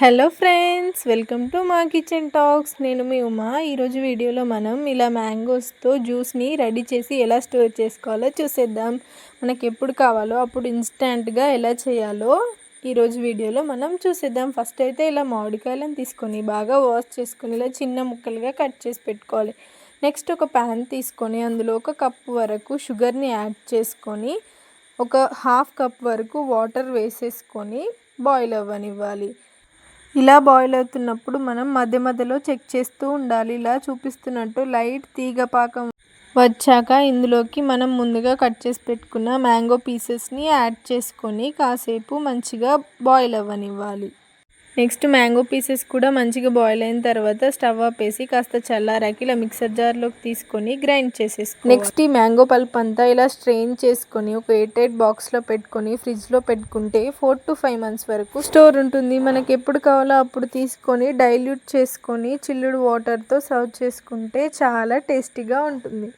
Hello friends welcome to మా kitchen talks. నేను మీ ఉమా. ఈరోజు వీడియోలో మనం ఇలా మ్యాంగోస్తో జ్యూస్ని రెడీ చేసి ఎలా స్టోర్ చేసుకోవాలో చూసేద్దాం. మనకి ఎప్పుడు కావాలో అప్పుడు ఇన్స్టెంట్గా ఎలా చేయాలో ఈరోజు వీడియోలో మనం చూసేద్దాం. ఫస్ట్ అయితే ఇలా మామిడికాయలను తీసుకొని బాగా వాష్ చేసుకొని ఇలా చిన్న ముక్కలుగా కట్ చేసి పెట్టుకోవాలి. నెక్స్ట్ ఒక ప్యాన్ తీసుకొని అందులో ఒక కప్పు వరకు షుగర్ని యాడ్ చేసుకొని ఒక హాఫ్ కప్ వరకు వాటర్ వేసేసుకొని బాయిల్ అవ్వనివ్వాలి. ఇలా బాయిల్ అవుతున్నప్పుడు మనం మధ్య మధ్యలో చెక్ చేస్తూ ఉండాలి. ఇలా చూపిస్తున్నట్టు లైట్ తీగ పాకం వచ్చాక ఇందులోకి మనం ముందుగా కట్ చేసి పెట్టుకున్న మ్యాంగో పీసెస్ని యాడ్ చేసుకొని కాసేపు మంచిగా బాయిల్ అవ్వనివ్వాలి. నెక్స్ట్ మ్యాంగో పీసెస్ కూడా మంచిగా బాయిల్ అయిన తర్వాత స్టవ్ ఆపేసి కాస్త చల్లారాకి ఇలా మిక్సర్ జార్లోకి తీసుకొని గ్రైండ్ చేసేసుకో నెక్స్ట్ ఈ మ్యాంగో పల్ప్ అంతా ఇలా స్ట్రెయిన్ చేసుకొని ఒక ఎయిట్ ఎయిట్ బాక్స్లో పెట్టుకొని ఫ్రిడ్జ్లో పెట్టుకుంటే ఫోర్ టు ఫైవ్ మంత్స్ వరకు స్టోర్ ఉంటుంది. మనకి ఎప్పుడు కావాలో అప్పుడు తీసుకొని డైల్యూట్ చేసుకొని చిల్లుడు వాటర్తో సర్వ్ చేసుకుంటే చాలా టేస్టీగా ఉంటుంది.